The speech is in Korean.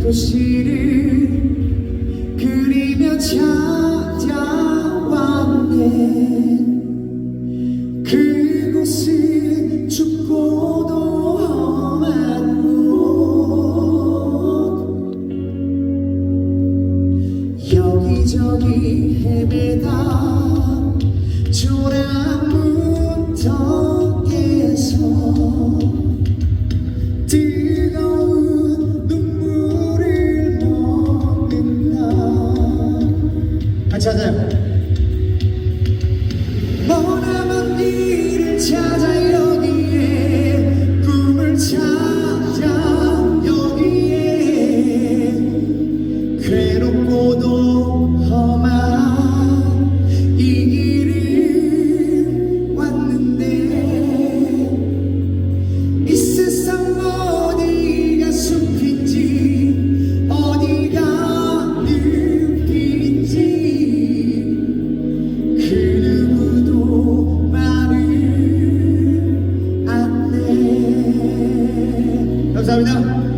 도시를 그리며 찾아왔네. 그곳은 춥고도 험한 곳. 여기저기 헤매다 조랑문턱 찾아 여 감사합니다